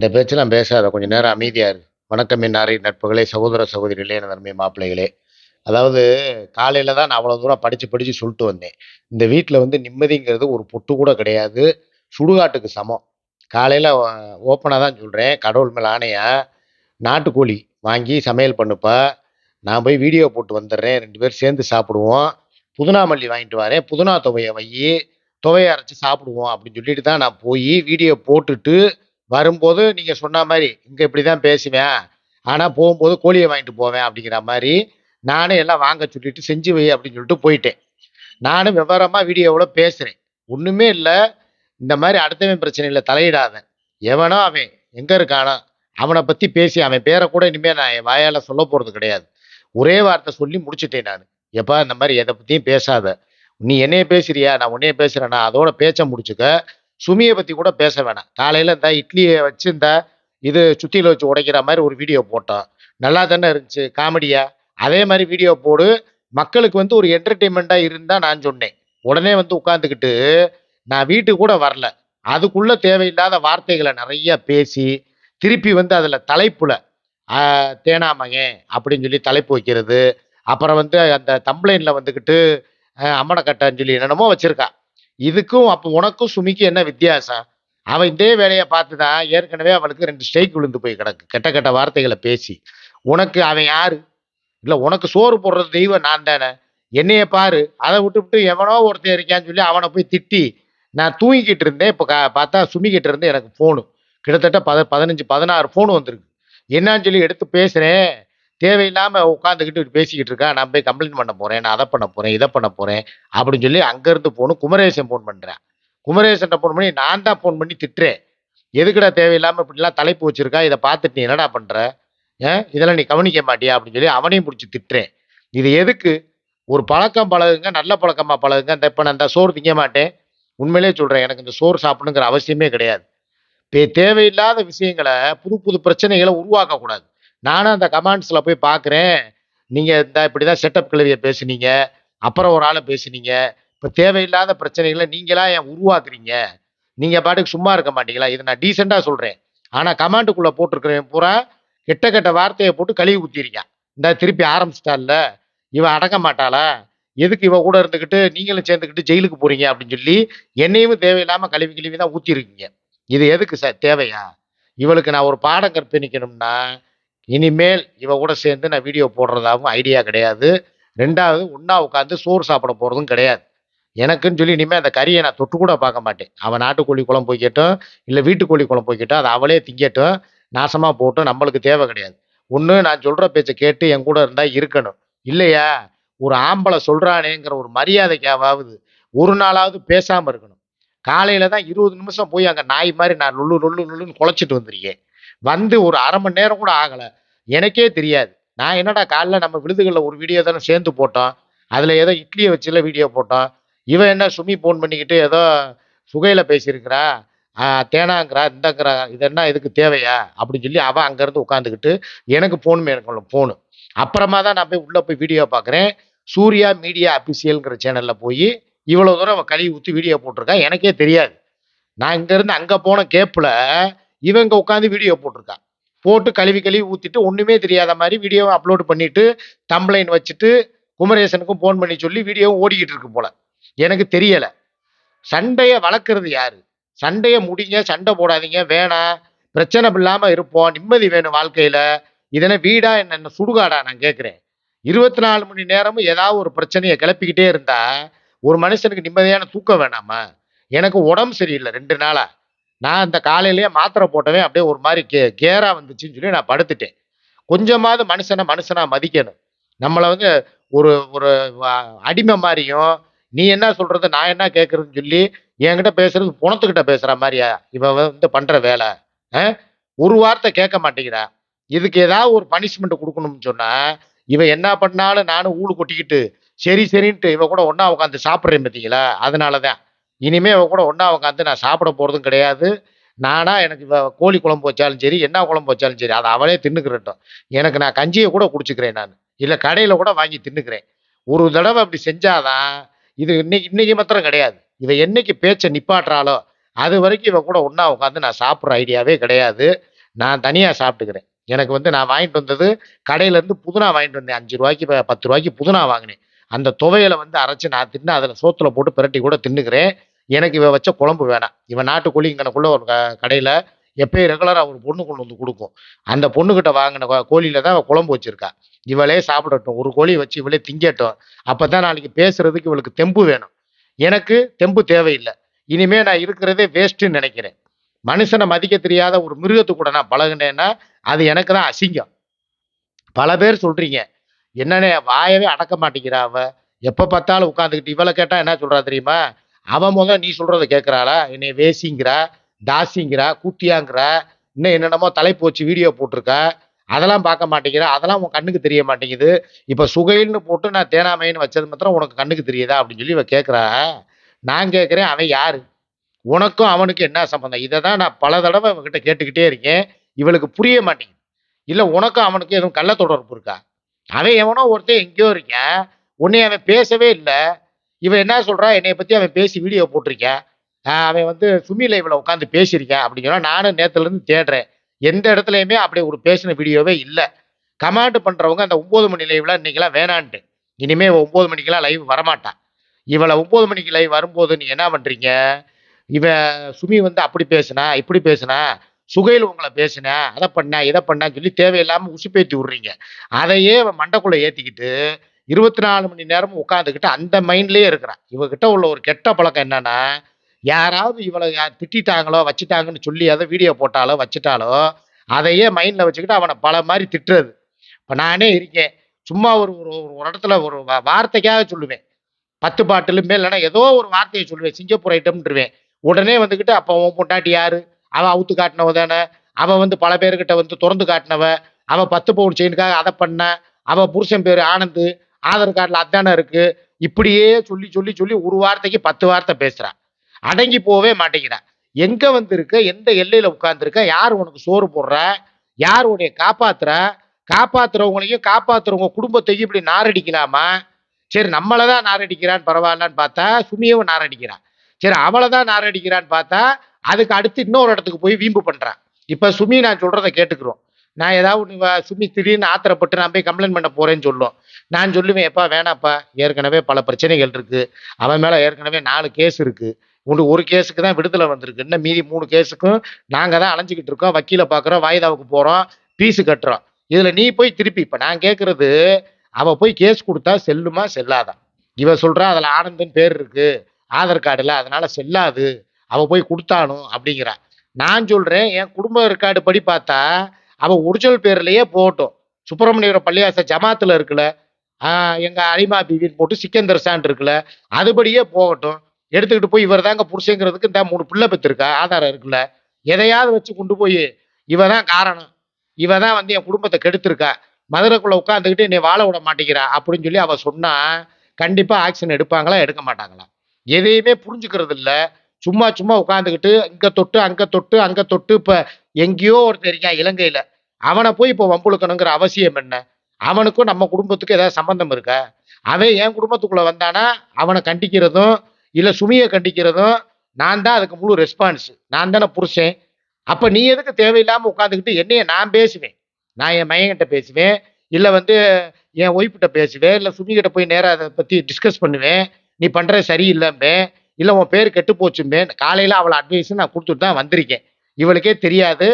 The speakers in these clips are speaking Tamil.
இந்த பேச்செல்லாம் பேசாத கொஞ்சம் நேரம் அமைதியாக இரு. வணக்கம் என்னாரை நட்புகளே சகோதர சகோதரிகளே என் நன்மை மாப்பிள்ளைகளே. அதாவது காலையில் தான் நான் அவ்வளோ தூரம் படித்து படித்து சொல்லிட்டு வந்தேன். இந்த வீட்டில் வந்து நிம்மதிங்கிறது ஒரு பொட்டு கூட கிடையாது. சுடுகாட்டுக்கு சமம். காலையில் ஓப்பனாக தான் சொல்கிறேன் கடவுள் மேலே ஆணையா? நாட்டுக்கோழி வாங்கி சமையல் பண்ணுப்பா. நான் போய் வீடியோ போட்டு வந்துடுறேன். ரெண்டு பேரும் சேர்ந்து சாப்பிடுவோம். புதினா மல்லி வாங்கிட்டு வரேன். புதினா துவையை வை. துவையை அரைச்சி சாப்பிடுவோம் அப்படின்னு சொல்லிட்டு தான் நான் போய் வீடியோ போட்டுட்டு வரும்போது நீங்கள் சொன்ன மாதிரி இங்கே இப்படி தான் பேசுவேன். ஆனால் போகும்போது கோழியை வாங்கிட்டு போவேன் அப்படிங்கிற மாதிரி நானே எல்லாம் வாங்க சொல்லிட்டு செஞ்சு வை அப்படின்னு சொல்லிட்டு போயிட்டேன். நானும் விவரமாக வீடியோவில் பேசுகிறேன் ஒன்றுமே இல்லை. இந்த மாதிரி அடுத்தவன் பிரச்சனையில் தலையிடாத. எவனோ அவன் எங்கே இருக்கானோ அவனை பற்றி பேசி அவன் பேரை கூட இனிமேல் நான் என் வாயால் சொல்ல போகிறது கிடையாது. ஒரே வார்த்தை சொல்லி முடிச்சிட்டேன் நான். எப்பா இந்த மாதிரி எதை பற்றியும் பேசாத. நீ என்னைய பேசுறியா? நான் உன்னைய பேசுகிறேன்னா அதோட பேச்சை முடிச்சுக்க. சுமியை பற்றி கூட பேச வேணாம். காலையில் இந்த இட்லியை வச்சு இந்த இது சுத்தியில் வச்சு உடைக்கிற மாதிரி ஒரு வீடியோ போட்டோம். நல்லா தானே இருந்துச்சு காமெடியா அதே மாதிரி வீடியோ போடு. மக்களுக்கு வந்து ஒரு என்டர்டெயின்மெண்ட்டாக இருந்தால் நான் சொன்னேன். உடனே வந்து உட்காந்துக்கிட்டு நான் வீட்டுக்கு கூட வரல. அதுக்குள்ளே தேவையில்லாத வார்த்தைகளை நிறைய பேசி திருப்பி வந்து அதில் தலைப்புல தேனாமகன் அப்படின்னு சொல்லி தலைப்பு வைக்கிறது. அப்புறம் வந்து அந்த தம்ப்ளைனில் வந்துக்கிட்டு அம்மனை கட்டான்னு சொல்லி என்னென்னமோ வச்சுருக்கா. இதுக்கும் அப்போ உனக்கும் சுமிக்கும் என்ன வித்தியாசம்? அவன் இதே வேலையை பார்த்து தான் ஏற்கனவே அவளுக்கு ரெண்டு ஸ்ட்ரைக் விழுந்து போய் கிடக்கு. கெட்ட கெட்ட வார்த்தைகளை பேசி. உனக்கு அவன் யாரு? இல்லை உனக்கு சோறு போடுறது தெய்வம் நான் தானே? என்னைய பாரு. அதை விட்டுவிட்டு எவனோ ஒருத்தன் இருக்கான்னு சொல்லி அவனை போய் திட்டி நான் தூங்கிக்கிட்டு இருந்தேன். இப்போ பார்த்தா சுமிக்கிட்டு இருந்தேன் எனக்கு ஃபோனு கிட்டத்தட்ட பத பதினஞ்சு பதினாறு ஃபோன் வந்திருக்கு. என்னான்னு சொல்லி எடுத்து பேசுகிறேன் தேவையில்லாமல் உட்காந்துக்கிட்டு பேசிக்கிட்டு இருக்கா நான் போய் கம்ப்ளைண்ட் பண்ண போகிறேன் நான் அதை பண்ண போகிறேன் இதை பண்ண போகிறேன் அப்படின்னு சொல்லி அங்கேருந்து போகணும் குமரேசன் ஃபோன் பண்ணுறேன் குமரேசன்ட்ட ஃபோன் பண்ணி நான் தான் ஃபோன் பண்ணி திட்டுறேன். எதுக்கடா தேவையில்லாமல் இப்படிலாம் தலைப்பு வச்சுருக்கா? இதை பார்த்துட்டு நீ என்னடா பண்ணுற ஏன் இதெல்லாம் நீ கவனிக்க மாட்டியா? அப்படின்னு சொல்லி அவனையும் பிடிச்சி திட்டுறேன். இது எதுக்கு? ஒரு பழக்கம் பழகுங்க நல்ல பழக்கமா பழகுங்க. இந்த இப்போ நான் இந்த சோறு திங்க மாட்டேன். உண்மையிலே சொல்கிறேன் எனக்கு இந்த சோறு சாப்பிடணுங்கிற அவசியமே கிடையாது. தேவையில்லாத விஷயங்களை புது புது பிரச்சனைகளை உருவாக்கக்கூடாது நானும் அந்த கமெண்ட்ஸில் போய் பார்க்குறேன் நீங்கள் இந்த இப்படி தான் செட்டப் கிளவியை பேசுனீங்க. அப்புறம் ஒரு ஆளை பேசுனீங்க. இப்போ தேவையில்லாத பிரச்சனைகளை நீங்களாக ஏன் உருவாக்குறீங்க? நீங்கள் பாட்டுக்கு சும்மா இருக்க மாட்டீங்களா? இதை நான் டீசெண்டாக சொல்கிறேன் ஆனால் கமாண்டுக்குள்ளே போட்டிருக்கிறேன் பூரா கெட்ட கெட்ட வார்த்தையை போட்டு கழுவி ஊற்றிருக்கான் இந்த திருப்பி ஆரம்பிச்சிட்டால இவன் அடங்க மாட்டாளா? எதுக்கு இவ கூட இருந்துக்கிட்டு நீங்களும் சேர்ந்துக்கிட்டு ஜெயிலுக்கு போகிறீங்க அப்படின்னு சொல்லி என்னையும் தேவையில்லாமல் கழுவி கழுவி தான் ஊற்றிருக்கீங்க இது எதுக்கு சார்? தேவையா? இவளுக்கு நான் ஒரு பாடம் கற்பிக்கணும்னா இனிமேல் இவ கூட சேர்ந்து நான் வீடியோ போடுறதாகவும் ஐடியா கிடையாது. ரெண்டாவது ஒன்றா உட்காந்து சோறு சாப்பிட போகிறதும் கிடையாது. எனக்குன்னு சொல்லி இனிமேல் அந்த கறியை நான் தொட்டு கூட பார்க்க மாட்டேன். அவன் நாட்டுக்கோழி குழம்பு போய்க்கட்டும் இல்லை வீட்டுக்கோழி குழம்பு போய்க்கட்டும் அதை அவளே திங்கட்டும் நாசமாக போட்டும் நம்மளுக்கு தேவை கிடையாது. ஒன்று நான் சொல்கிற பேச்சை கேட்டு என் கூட இருந்தால் இருக்கணும். இல்லையா? ஒரு ஆம்பளை சொல்கிறானேங்கிற ஒரு மரியாதைக்காவது ஒரு நாளாவது பேசாமல் இருக்கணும். காலையில் தான் இருபது நிமிஷம் போய் அங்கே நாய் மாதிரி நான் நுள்ளு நுள்ளு நுள்ளுன்னு குழச்சிட்டு வந்திருக்கேன். வந்து ஒரு அரை மணி நேரம் கூட ஆகலை. எனக்கே தெரியாது. நான் என்னடா காலைல நம்ம விழுதுகளில் ஒரு வீடியோ தானே சேர்ந்து போட்டோம். அதில் ஏதோ இட்லியை வச்சுல வீடியோ போட்டோம். இவன் என்ன சுமி ஃபோன் பண்ணிக்கிட்டு ஏதோ சுகையில் பேசியிருக்கிறா தேனாங்கிறா இந்தங்கிறா இது என்ன இதுக்கு தேவையா? அப்படின்னு சொல்லி அவன் அங்கேருந்து உட்காந்துக்கிட்டு எனக்கு ஃபோன் எனக்கு ஃபோனு அப்புறமா தான் நான் போய் உள்ளே போய் வீடியோ பார்க்குறேன். சூர்யா மீடியா அபிஷியல்ங்கிற சேனலில் போய் இவ்வளோ தூரம் அவன் கழுவி ஊற்றி வீடியோ போட்டிருக்கான். எனக்கே தெரியாது. நான் இங்கேருந்து அங்கே போன கேப்பில் இவங்க உட்காந்து வீடியோ போட்டிருக்கான். போட்டு கழுவி கழுவி ஊற்றிட்டு ஒன்றுமே தெரியாத மாதிரி வீடியோவை அப்லோட் பண்ணிவிட்டு தம்ப்ளைன் வச்சுட்டு குமரேசனுக்கும் ஃபோன் பண்ணி சொல்லி வீடியோவும் ஓடிக்கிட்டு இருக்கு போல. எனக்கு தெரியலை. சண்டையை வளர்க்குறது யார்? சண்டையை முடிங்க சண்டை போடாதீங்க வேணாம் பிரச்சனை இல்லாமல் இருப்போம் நிம்மதி வேணும் வாழ்க்கையில். இதனை வீடா என்ன சுடுகாடா நான் கேட்குறேன் இருபத்தி நாலு மணி நேரமும் ஏதாவது ஒரு பிரச்சனையை கிளப்பிக்கிட்டே இருந்தால் ஒரு மனுஷனுக்கு நிம்மதியான தூக்கம் வேணாமா? எனக்கு உடம்பு சரியில்லை ரெண்டு நாளாக நான் இந்த காலையிலேயே மாத்திரை போட்டவே அப்படியே ஒரு மாதிரி கே கேராக வந்துச்சுன்னு சொல்லி நான் படுத்துட்டேன். கொஞ்சமாவது மனுஷனை மனுஷனாக மதிக்கணும். நம்மளை வந்து ஒரு ஒரு அடிமை மாதிரியும் நீ என்ன சொல்கிறது நான் என்ன கேட்குறதுன்னு சொல்லி என்கிட்ட பேசுறது புணத்துக்கிட்ட பேசுகிற மாதிரியா? இவன் வந்து பண்ணுற வேலை. ஆ? ஒரு வார்த்தை கேட்க மாட்டேங்கிறா. இதுக்கு ஏதாவது ஒரு பனிஷ்மெண்ட் கொடுக்கணும்னு சொன்னால் இவன் என்ன பண்ணாலும் நானும் ஊடு கொட்டிக்கிட்டு சரி சரின்ட்டு இவன் கூட ஒன்றா உட்காந்து சாப்பிட்றேன் பார்த்தீங்களா அதனால தான் இனிமேல் இவ கூட ஒன்றா உட்காந்து நான் சாப்பிட போகிறதும் கிடையாது. நானா எனக்கு கோழி குழம்பு வச்சாலும் சரி என்ன குழம்பு வச்சாலும் சரி அதை அவளே தின்னுக்கிறட்டும். எனக்கு நான் கஞ்சியை கூட குடிச்சுக்கிறேன் நான். இல்லை கடையில் கூட வாங்கி தின்னுக்கிறேன். ஒரு தடவை அப்படி செஞ்சாதான் இது இன்னைக்கு இன்னைக்கு மாத்திரம் கிடையாது. இதை என்னைக்கு பேச்சை நிப்பாட்டுறாளோ அது வரைக்கும் இவன் கூட ஒன்றா உட்காந்து நான் சாப்பிட்ற ஐடியாவே கிடையாது. நான் தனியாக சாப்பிட்டுக்கிறேன். எனக்கு வந்து நான் வாங்கிட்டு வந்தது கடையிலேருந்து புதினா வாங்கிட்டு வந்தேன். அஞ்சு ரூபாய்க்கு பத்து ரூபாய்க்கு புதுனா வாங்கினேன். அந்த துவையில வந்து அரைச்சி நான் தின்னு அதில் சோத்தில் போட்டு பிரட்டி கூட தின்னுக்கிறேன். எனக்கு இவன் வச்ச குழம்பு வேணாம் இவன் நாட்டுக்கோழி இங்கனக்குள்ள ஒரு க கடையில் எப்பயும் ரெகுலராக ஒரு பொண்ணு கொண்டு வந்து கொடுக்கும். அந்த பொண்ணுக்கிட்ட வாங்கின கோழியில் தான் குழம்பு வச்சுருக்கா. இவளே சாப்பிடட்டும். ஒரு கோழி வச்சு இவளே திங்கட்டும். அப்போ தான் நாளைக்கு பேசுகிறதுக்கு இவளுக்கு தெம்பு வேணும். எனக்கு தெம்பு தேவையில்லை. இனிமே நான் இருக்கிறதே வேஸ்ட்டுன்னு நினைக்கிறேன். மனுஷனை மதிக்க தெரியாத ஒரு மிருகத்து கூட நான் பழகுனேன்னா அது எனக்கு தான் அசிங்கம். பல பேர் சொல்றீங்க என்னன்னே வாயவே அடக்க மாட்டேங்கிறா அவள் எப்போ பார்த்தாலும் உட்காந்துக்கிட்டு இவளை கேட்டால் என்ன சொல்கிறா தெரியுமா? அவன் முதல் நீ சொல்றத கேட்குறாளா என்னை வேசிங்கிறா தாசிங்கிறா கூட்டியாங்கிறா இன்னும் என்னென்னமோ தலைப்பு வச்சு வீடியோ போட்டிருக்கா. அதெல்லாம் பார்க்க மாட்டேங்கிறா அதெல்லாம் உன் கண்ணுக்கு தெரிய மாட்டேங்குது. இப்போ சுகைல்னு போட்டு நான் தேனாமைன்னு வச்சது மாத்திரம் உனக்கு கண்ணுக்கு தெரியுதா? அப்படின்னு சொல்லி இவன் கேட்குறா நான் கேட்குறேன் அவன் யார்? உனக்கும் அவனுக்கும் என்ன சம்மந்தம் இதை தான் நான் பல தடவை இவங்ககிட்ட கேட்டுக்கிட்டே இருக்கேன். இவளுக்கு புரிய மாட்டேங்குது. இல்லை உனக்கும் அவனுக்கும் எதுவும் கள்ள தொடர்பு இருக்கா? அவன் எவனோ ஒருத்தன் எங்கேயோ இருக்கேன். உன்னை அவன் பேசவே இல்லை. இவன் என்ன சொல்கிறா என்னை பற்றி அவன் பேசி வீடியோ போட்டிருக்கேன். அவன் வந்து சுமி லைவில் உட்காந்து பேசியிருக்கேன் அப்படின்னு சொன்னால் நானும் நேற்றுலேருந்து தேடுறேன். எந்த இடத்துலையுமே அப்படி ஒரு பேசின வீடியோவே இல்லை. கமாண்ட் பண்ணுறவங்க அந்த ஒம்பது மணி லைவ்லாம் இன்னைக்கெல்லாம் வேணான்ட்டு. இனிமேல் ஒம்பது மணிக்கெலாம் லைவ் வரமாட்டான். இவளை ஒம்பது மணிக்கு லைவ் வரும்போது நீ என்ன பண்ணுறீங்க இவன் சுமி வந்து அப்படி பேசுனா இப்படி பேசுனா சுகையில் உங்களை பேசினேன் அதை பண்ணேன் இதை பண்ணேன்னு சொல்லி தேவையில்லாமல் உசுப்பேற்றி விட்றீங்க. அதையே அவன் மண்டைக்குள்ளே ஏற்றிக்கிட்டு இருபத்தி நாலு மணி நேரமும் உட்காந்துக்கிட்டு அந்த மைண்ட்லேயே இருக்கிறான். இவகிட்ட உள்ள ஒரு கெட்ட பழக்கம் என்னன்னா யாராவது இவளை யார் திட்டிட்டாங்களோ வச்சுட்டாங்கன்னு சொல்லி அதை வீடியோ போட்டாலோ வச்சுட்டாலோ அதையே மைண்டில் வச்சுக்கிட்டு அவனை பல மாதிரி திட்டுறது. இப்போ நானே இருக்கேன். சும்மா ஒரு ஒரு ஒரு இடத்துல ஒரு வார்த்தைக்காக சொல்லுவேன். பத்து பாட்டிலுமே இல்லைன்னா ஏதோ ஒரு வார்த்தையை சொல்லுவேன். சிங்கப்பூர் ஐட்டம்ன்றுவேன். உடனே வந்துக்கிட்டு அப்போ உன் பொண்டாட்டி யாரு? அவன் அவுத்து காட்டினவ தானே? அவன் வந்து பல பேர்கிட்ட வந்து திறந்து காட்டினவ? அவன் பத்து பவுன் செயினுக்காக அதை பண்ண? அவன் புருஷன் பேர் ஆனந்து. ஆதார் கார்டில் அதானே இருக்கு? இப்படியே சொல்லி சொல்லி சொல்லி ஒரு வார்த்தைக்கு பத்து வார்த்தை பேசுகிறான் அடங்கி போவே மாட்டேங்கிறா. எங்கே வந்திருக்க? எந்த எல்லையில் உட்காந்துருக்க யார் உனக்கு சோறு போடுற? யார் உன்னைய காப்பாத்துற? காப்பாத்துறவங்களையும் காப்பாத்துறவங்க குடும்பத்தையும் இப்படி நாரடிக்கலாமா? சரி நம்மளை தான் நாரடிக்கிறான்னு பரவாயில்லன்னு பார்த்தா சுமியவும் நாரடிக்கிறான் சரி அவளை தான் நாரடிக்கிறான்னு பார்த்தா அதுக்கு அடுத்து இன்னொரு இடத்துக்கு போய் வீம்பு பண்ணுறான் இப்போ சுமி நான் சொல்கிறத கேட்டுக்கிறோம். நான் ஏதாவது ஒன்று சுமி திடீர்னு ஆத்திரப்பட்டு நான் போய் கம்ப்ளைண்ட் பண்ண போறேன்னு சொல்லும். நான் சொல்லுவேன் எப்பா வேணாப்பா ஏற்கனவே பல பிரச்சனைகள் இருக்கு. அவன் மேல ஏற்கனவே நாலு கேஸ் இருக்கு. உங்களுக்கு ஒரு கேஸுக்கு தான் விடுதலை வந்திருக்கு. இன்னும் மீதி மூணு கேஸுக்கும் நாங்கள் தான் அலைஞ்சிக்கிட்டு இருக்கோம். வக்கீலை பார்க்குறோம். வாய்தாவுக்கு போகிறோம் ஃபீஸு கட்டுறோம். இதில் நீ போய் திருப்பி. இப்போ நான் கேட்குறது அவள் போய் கேஸ் கொடுத்தா செல்லுமா? செல்லாதா? இவ சொல்கிறா அதில் ஆனந்தன் பேர் இருக்குது ஆதார் கார்டில் அதனால் செல்லாது. அவள் போய் கொடுத்தானும். அப்படிங்கிறா. நான் சொல்கிறேன் என் குடும்ப ரெக்கார்டு படி பார்த்தா அவன் ஒரிஜினல் பேர்லயே போகட்டும் சுப்பிரமணியர் பள்ளியாச ஜமாத்துல இருக்குல்ல எங்க அலிமா பிபின்னு போட்டு சிக்கந்தர் சான் இருக்குல்ல அதுபடியே போகட்டும். எடுத்துக்கிட்டு போய் இவர் தாங்க புருஷங்கிறதுக்கு இந்த மூணு பிள்ளை பெற்றிருக்கா ஆதாரம் இருக்குல்ல எதையாவது வச்சு கொண்டு போய் இவ தான் காரணம். இவ தான் வந்து என் குடும்பத்தை கெடுத்திருக்கா. மதுரைக்குள்ள உட்காந்துக்கிட்டு என்னை வாழ விட மாட்டேங்கிறா அப்படின்னு சொல்லி அவ சொன்னா கண்டிப்பா ஆக்ஷன் எடுப்பாங்களா எடுக்க மாட்டாங்களா? எதையுமே புரிஞ்சுக்கிறது இல்ல. சும்மா சும்மா உட்காந்துக்கிட்டு இங்க தொட்டு அங்க தொட்டு அங்க தொட்டு இப்ப எங்கேயோ ஒருத்தர் இருக்கான் இலங்கையில. அவனை போய் இப்போ வம்புழுக்கணுங்கிற அவசியம் என்ன? அவனுக்கும் நம்ம குடும்பத்துக்கும் ஏதாவது சம்பந்தம் இருக்கா? அவன் என் குடும்பத்துக்குள்ளே வந்தானா அவனை கண்டிக்கிறதும் இல்லை சுமியை கண்டிக்கிறதும் நான் தான் அதுக்கு முழு ரெஸ்பான்ஸ் நான் தானே புருஷன். அப்போ நீ எதுக்கு தேவையில்லாமல் உட்காந்துக்கிட்டு என்னைய நான் பேசுவேன்? நான் என் மையன்கிட்ட பேசுவேன் இல்லை வந்து என் ஒய்ஃப்கிட்ட பேசுவேன் இல்லை சுமிகிட்ட போய் நேராக அதை பற்றி டிஸ்கஸ் பண்ணுவேன். நீ பண்ணுறது சரியில்லைம்பே இல்லை உன் பேர் கெட்டு போச்சுமே காலையில் அவளை அட்வைஸ் நான் கொடுத்துட்டு தான் வந்திருக்கேன். இவளுக்கே தெரியாது.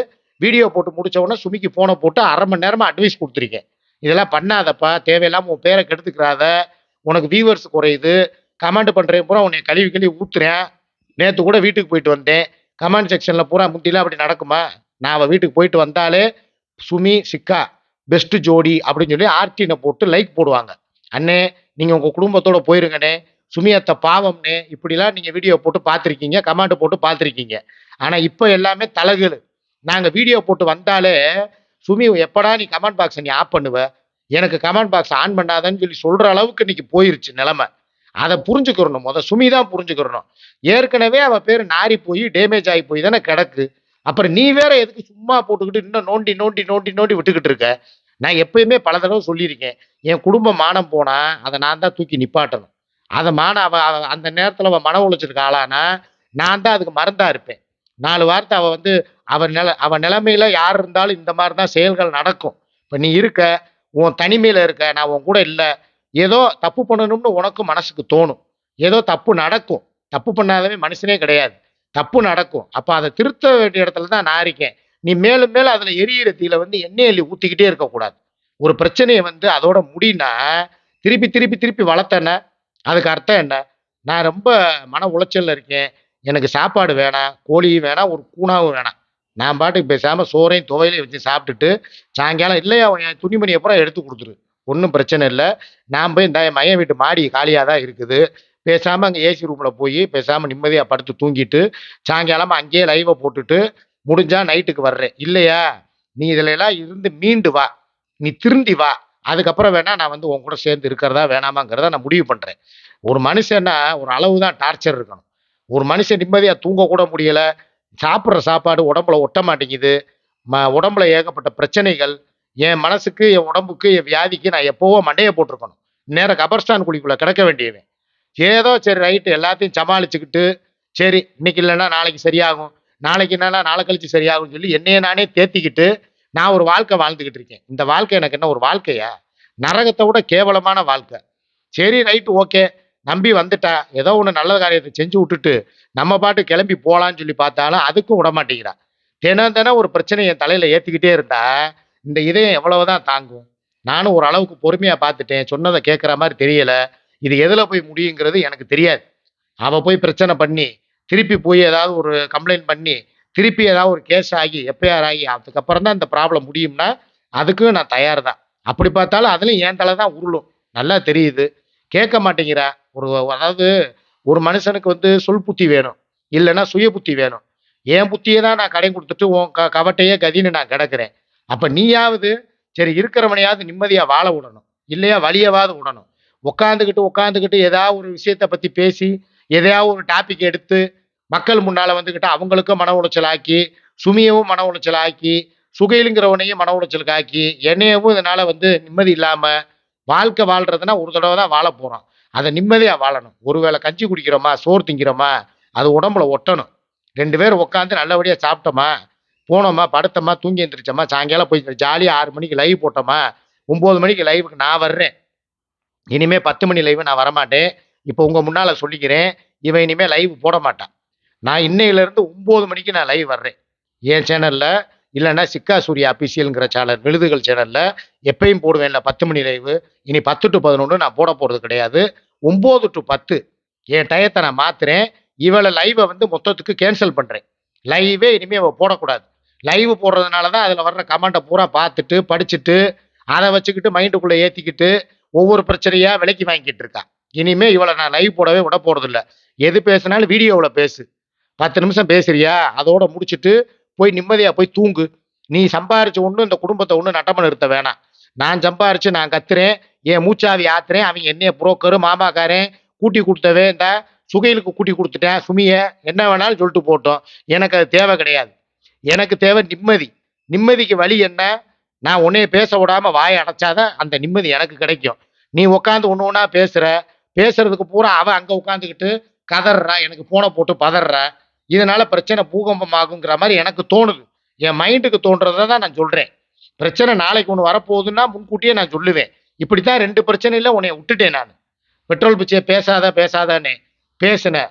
வீடியோ போட்டு முடிச்ச உடனே சுமிக்கு ஃபோனை போட்டு அரை மணி நேரமாக அட்வைஸ் கொடுத்துருக்கேன். இதெல்லாம் பண்ணாதப்பா தேவையில்லாமல் உன் பேரை கெடுத்துக்கிறாத உனக்கு வியூவர்ஸ் குறையுது கமெண்ட் பண்ணுறேன் பூரா உன்னை கழுவி கழுவி ஊத்துறேன். நேற்று கூட வீட்டுக்கு போயிட்டு வந்தேன். கமெண்ட் செக்ஷனில் பூரா முந்திலாம் அப்படி நடக்குமா? நான் அவள் வீட்டுக்கு போயிட்டு வந்தாலே சுமி சிக்கா பெஸ்ட்டு ஜோடி அப்படின்னு சொல்லி ஆர்டினை போட்டு லைக் போடுவாங்க. அண்ணே நீங்கள் உங்கள் குடும்பத்தோடு போயிருங்கண்ணே. சுமியத்த பாவம்னே இப்படிலாம் நீங்கள் வீடியோ போட்டு பார்த்துருக்கீங்க கமெண்ட் போட்டு பார்த்துருக்கீங்க. ஆனால் இப்போ எல்லாமே தலகுలు நாங்கள் வீடியோ போட்டு வந்தாலே சுமி எப்படா நீ கமெண்ட் பாக்ஸை நீ ஆஃப் பண்ணுவ? எனக்கு கமெண்ட் பாக்ஸ் ஆன் பண்ணாதன்னு சொல்லி சொல்கிற அளவுக்கு இன்னைக்கு போயிருச்சு நிலமை. அதை புரிஞ்சுக்கிறணும். முத சுமி தான் புரிஞ்சுக்கிறணும். ஏற்கனவே அவள் பேர் நாரி போய் டேமேஜ் ஆகி போய் தானே கிடக்கு. அப்புறம் நீ வேற எதுக்கு சும்மா போட்டுக்கிட்டு இன்னும் நோண்டி நோண்டி நோண்டி நோண்டி விட்டுக்கிட்டு இருக்க? நான் எப்பயுமே பல தடவை சொல்லியிருக்கேன். என் குடும்ப மானம் போனால் அதை நான் தான் தூக்கி நிப்பாட்டணும். அதை மான அவ அந்த நேரத்தில் அவள் மன உழைச்சிருக்க ஆளானா நான் தான் அதுக்கு மருந்தாக இருப்பேன். நாலு வார்த்தை அவள் வந்து அவன் நில அவன் நிலைமையில யார் இருந்தாலும் இந்த மாதிரி தான் செயல்கள் நடக்கும். இப்போ நீ இருக்க உன் தனிமையில் இருக்க நான் உன் கூட இல்லை ஏதோ தப்பு பண்ணணும்னு உனக்கும் மனசுக்கு தோணும். ஏதோ தப்பு நடக்கும். தப்பு பண்ணாதவே மனுஷனே கிடையாது. தப்பு நடக்கும். அப்போ அதை திருத்த வேண்டிய இடத்துல தான் நான் இருக்கேன். நீ மேலும் மேலும் அதில் எரியிற தீயில வந்து எண்ணெய் அள்ளி ஊற்றிக்கிட்டே இருக்கக்கூடாது. ஒரு பிரச்சனையை வந்து அதோட முடினா திருப்பி திருப்பி திருப்பி வளர்த்தேன்னா அதுக்கு அர்த்தம் என்ன? நான் ரொம்ப மன உளைச்சலில் இருக்கேன். எனக்கு சாப்பாடு வேணாம் கோழியும் வேணாம் ஒரு கூணாவும் வேணாம் நான் பாட்டுக்கு பேசாமல் சோறையும் துவையிலையும் வச்சு சாப்பிட்டுட்டு சாயங்காலம் இல்லையா என் துணிமணியை அப்புறம் எடுத்து கொடுத்துரு. ஒன்றும் பிரச்சனை இல்லை. நான் போய் இந்த என் மையன் வீட்டு மாடி காலியாக தான் இருக்குது. பேசாமல் அங்கே ஏசி ரூமில் போய் பேசாமல் நிம்மதியாக படுத்து தூங்கிட்டு சாயங்காலமாக அங்கேயே லைவை போட்டுட்டு முடிஞ்சால் நைட்டுக்கு வர்றேன். இல்லையா நீ இதில் எல்லாம் இருந்து மீண்டு வா. நீ திருந்தி வா. அதுக்கப்புறம் வேணா நான் வந்து உன் கூட சேர்ந்து இருக்கிறதா வேணாமாங்கிறத நான் முடிவு பண்ணுறேன் ஒரு மனுஷன்னா ஒரு அளவு தான் டார்ச்சர் இருக்கணும். ஒரு மனுஷன் நிம்மதியாக தூங்கக்கூட முடியலை முடியல சாப்பிட்ற சாப்பாடு உடம்புல ஒட்ட மாட்டேங்குது ம உடம்புல ஏகப்பட்ட பிரச்சனைகள் என் மனசுக்கு என் உடம்புக்கு என் வியாதிக்கு நான் எப்போவோ மண்டையை போட்டிருக்கணும். நேராக கபர்ஸ்டான் குழிக்குள்ளே கிடக்க வேண்டியவன் ஏதோ சரி ரைட்டு எல்லாத்தையும் சமாளிச்சுக்கிட்டு சரி இன்னைக்கு இல்லைன்னா நாளைக்கு சரியாகும் நாளைக்கு என்னன்னா நாளை கழிச்சு சரியாகும்னு சொல்லி என்னையே நானே தேத்திக்கிட்டு நான் ஒரு வாழ்க்கை வாழ்ந்துக்கிட்டு இருக்கேன். இந்த வாழ்க்கை எனக்கு என்ன ஒரு வாழ்க்கையா? நரகத்தை விட கேவலமான வாழ்க்கை. சரி ரைட்டு ஓகே நம்பி வந்துட்டா ஏதோ ஒன்று நல்ல காரியத்தை செஞ்சு விட்டுட்டு நம்ம பாட்டு கிளம்பி போகலான்னு சொல்லி பார்த்தாலும் அதுக்கும் விட மாட்டேங்கிறான் தினம் தினம் ஒரு பிரச்சனை என் தலையில் ஏற்றிக்கிட்டே இருந்தா இந்த இதயம் எவ்வளவுதான் தாங்கும். நானும் ஒரு அளவுக்கு பொறுமையாக பார்த்துட்டேன் சொன்னதை கேட்குற மாதிரி தெரியலை. இது எதில் போய் முடியுங்கிறது எனக்கு தெரியாது. அவள் போய் பிரச்சனை பண்ணி திருப்பி போய் ஏதாவது ஒரு கம்ப்ளைண்ட் பண்ணி திருப்பி ஏதாவது ஒரு கேஸ் ஆகி எஃப்ஐஆர் ஆகி அதுக்கப்புறம் தான் இந்த ப்ராப்ளம் முடியும்னா அதுக்கும் நான் தயார் தான் அப்படி பார்த்தாலும் அதுலேயும் என் தலை தான் உருளும். நல்லா தெரியுது. கேட்க மாட்டேங்கிறா. ஒரு அதாவது ஒரு மனுஷனுக்கு வந்து சொல் புத்தி வேணும். இல்லைன்னா சுய புத்தி வேணும். என் புத்தியை தான் நான் கடை கொடுத்துட்டு உன் க கவட்டையே கதின்னு நான் கிடக்குறேன். அப்போ நீயாவது சரி இருக்கிறவனையாவது நிம்மதியாக வாழ விடணும். இல்லையா வழியவாது விடணும். உட்காந்துக்கிட்டு உட்காந்துக்கிட்டு ஏதாவது ஒரு விஷயத்தை பற்றி பேசி எதையாவது ஒரு டாபிக் எடுத்து மக்கள் முன்னால் வந்துக்கிட்டு அவங்களுக்கும் மன உளைச்சல் ஆக்கி சுமியவும் மன உளைச்சல் ஆக்கி மன உளைச்சலுக்கு ஆக்கி என்னையவும் இதனால் வந்து நிம்மதி இல்லாமல் வாழ்க்கை வாழ்றதுன்னா ஒரு தடவை தான் வாழ போகிறோம் அதை நிம்மதியாக வாழணும். ஒருவேளை கஞ்சி குடிக்கிறோமா சோறு திங்கிறோமா அது உடம்புல ஒட்டணும். ரெண்டு பேர் உட்காந்து நல்லபடியாக சாப்பிட்டோமா போனோமா படுத்தோமா தூங்கி எந்திரிச்சோமா சாயங்காலம் போய் ஜாலியாக ஆறு மணிக்கு லைவ் போட்டோமா ஒம்பது மணிக்கு லைவுக்கு நான் வர்றேன். இனிமேல் பத்து மணி லைவ் நான் வரமாட்டேன். இப்போ உங்கள் முன்னால் சொல்லிக்கிறேன் இவன் இனிமேல் லைவ் போட மாட்டான். நான் இன்னையிலேருந்து ஒம்பது மணிக்கு நான் லைவ் வர்றேன். என் சேனலில் இல்லைன்னா சிக்கா சூர்யா அபிஷியலுங்கிற சேனல் விழுதுகள் சேனலில் எப்பயும் போடுவேன்ல பத்து மணி லைவு இனி பத்து டு பதினொன்று நான் போட போகிறது கிடையாது. ஒம்பது டு பத்து. என் டயத்தை நான் மாற்றுறேன் இவளை லைவை வந்து மொத்தத்துக்கு கேன்சல் பண்ணுறேன் லைவே இனிமேல் அவள் போடக்கூடாது. லைவ் போடுறதுனால தான் அதில் வர்ற கமெண்ட்டை பூரா பார்த்துட்டு படிச்சுட்டு அதை வச்சுக்கிட்டு மைண்டுக்குள்ளே ஏற்றிக்கிட்டு ஒவ்வொரு பிரச்சனையாக விலைக்கு வாங்கிட்டு இருக்கா. இனிமேல் இவளை நான் லைவ் போடவே விட போகிறதில்ல எது பேசினாலும் வீடியோவில் பேசு. பத்து நிமிஷம் பேசுறியா? அதோட முடிச்சுட்டு போய் நிம்மதியா போய் தூங்கு. நீ சம்பாரிச்ச ஒன்றும் இந்த குடும்பத்தை ஒன்றும் நட்டமன் நிறுத்த வேணாம். நான் சம்பாரிச்சு நான் கத்துறேன். என் மூச்சாவி ஆத்துறேன். அவங்க என்னைய புரோக்கரு மாமாக்காரன் கூட்டி கொடுத்தவே இந்த சுகைலுக்கு கூட்டி கொடுத்துட்டேன். சுமிய என்ன வேணாலும் சொல்லிட்டு போட்டோம். எனக்கு அது தேவை கிடையாது. எனக்கு தேவை நிம்மதி. நிம்மதிக்கு வழி என்ன? நான் உன்னைய பேச விடாம வாயை அடைச்சாதான் அந்த நிம்மதி எனக்கு கிடைக்கும். நீ உட்காந்து ஒன்று ஒன்றா பேசுற. பேசுறதுக்கு பூரா அவன் அங்கே உட்காந்துக்கிட்டு கதறா எனக்கு போனை போட்டு பதறா இதனால பிரச்சனை பூகம்பம் ஆகுங்கிற மாதிரி எனக்கு தோணுது. என் மைண்டுக்கு தோன்றதை தான் நான் சொல்றேன். பிரச்சனை நாளைக்கு ஒன்று வரப்போகுதுன்னா முன்கூட்டியே நான் சொல்லுவேன். இப்படி தான் ரெண்டு பிரச்சனையில் உன்னை விட்டுட்டேன் நான். பெட்ரோல் பிச்சையை பேசாத பேசாதன்னு பேசினேன்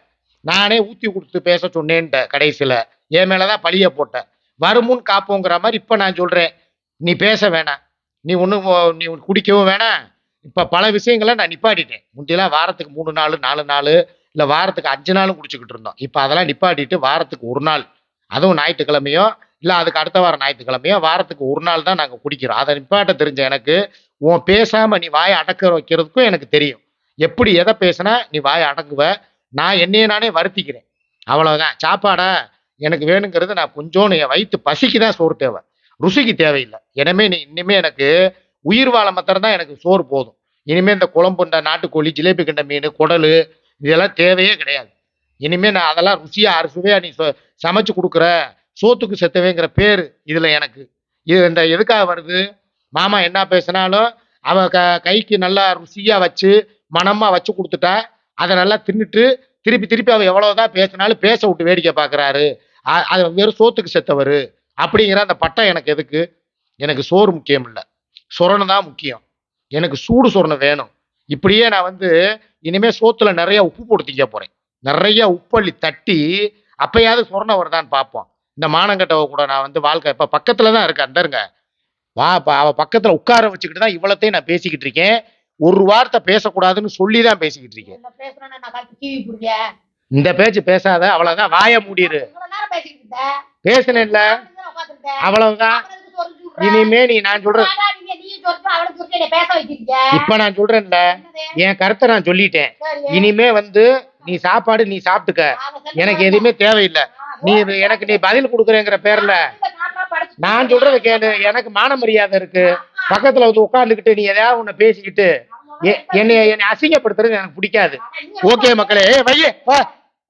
நானே ஊற்றி கொடுத்து பேச சொன்னேன்ட்ட கடைசியில். என் மேலே தான் பழிய போட்டேன் வருமுன் காப்போங்கிற மாதிரி இப்போ நான் சொல்கிறேன் நீ பேச வேணாம். நீ ஒன்றும் நீ குடிக்கவும் வேணாம். இப்போ பல விஷயங்களை நான் நிப்பாட்டிட்டேன். முந்தியெல்லாம் வாரத்துக்கு மூணு நாள் நாலு நாள் இல்லை வாரத்துக்கு அஞ்சு நாளும் குடிச்சுக்கிட்டு இருந்தோம். இப்போ அதெல்லாம் நிப்பாட்டிட்டு வாரத்துக்கு ஒரு நாள். அதுவும் ஞாயிற்றுக்கிழமையோ இல்லை அதுக்கு அடுத்த வாரம் ஞாயிற்றுக்கிழமையோ வாரத்துக்கு ஒரு நாள் தான் நாங்கள் குடிக்கிறோம். அதை நிப்பாட்ட தெரிஞ்ச எனக்கு உன் பேசாமல் நீ வாயை அடக்க வைக்கிறதுக்கும் எனக்கு தெரியும். எப்படி எதை பேசினா நீ வாயை அடங்குவ நான் என்னையே நானே வருத்திக்கிறேன். அவ்வளோதான் சாப்பாடா எனக்கு வேணுங்கிறது நான் கொஞ்சோன்னு என் வயிற்று பசிக்கு தான் சோறு தேவை. ருசிக்கு தேவையில்லை. எனவே நீ இனிமே எனக்கு உயிர் வாழ மாத்திரம் தான் எனக்கு சோறு போதும். இனிமேல் இந்த குழம்பு இந்த நாட்டுக்கோழி ஜிலேபி கண்ட மீன் குடலு இதெல்லாம் தேவையே கிடையாது. இனிமேல் நான் அதெல்லாம் ருசியாக அரிசுவையாக நீ சமைச்சு கொடுக்குற சோத்துக்கு செத்தவேங்கிற பேர் இதில் எனக்கு. இது இந்த எதுக்காக வருது? மாமா என்ன பேசினாலும் அவன் க கைக்கு நல்லா ருசியாக வச்சு மனமாக வச்சு கொடுத்துட்டா அதை நல்லா தின்னுட்டு திருப்பி திருப்பி அவன் எவ்வளோதான் பேசினாலும் பேச விட்டு வேடிக்கை பார்க்குறாரு அது வெறும் சோத்துக்கு செத்தவர். அப்படிங்கிற அந்த பட்டம் எனக்கு எதுக்கு? எனக்கு சோறு முக்கியம் இல்லை. சொரணை தான் முக்கியம். எனக்கு சூடு சொரணை வேணும். இப்படியே நான் வந்து இனிமே சோத்துல நிறைய உப்பு போட்டு திங்க போறேன். நிறைய உப்பள்ளி தட்டி அப்பயாவது சொரணை வருதான்னு பார்ப்போம். இந்த மானங்கட்டவ கூட நான் வந்து வாழ்க்கை இப்ப பக்கத்துல தான் இருக்கேன். அந்தருங்க வா இப்ப அவ பக்கத்துல உட்கார வச்சுக்கிட்டு தான் இவ்வளத்தையும் நான் பேசிக்கிட்டு இருக்கேன். ஒரு வார்த்தை பேசக்கூடாதுன்னு சொல்லி தான் பேசிக்கிட்டு இருக்கேன். இந்த பேச்சு பேசாத அவ்வளவுதான். வாய இருந்தேன். பேசுனேன்ல. அவ்வளவுதான்? இனிமே நீ நான் சொல்றேன் இப்ப நான் சொல்றேன்ல? என் கருத்தை நான் சொல்லிட்டேன். இனிமே வந்து நீ சாப்பாடு நீ சாப்பிட்டுக்க. எனக்கு. எதுவுமே தேவையில்லை. நீ எனக்கு நீ பதில் கொடுக்குறேங்கிற பேர்ல நான் சொல்றத கேளு. எனக்கு மான மரியாதை இருக்கு. பக்கத்துல வந்து உட்கார்ந்துகிட்டு நீ எதையாவது உன்னை பேசிக்கிட்டு என்னை என்னை அசிங்கப்படுத்துறது எனக்கு பிடிக்காது. ஓகே மக்களே வையே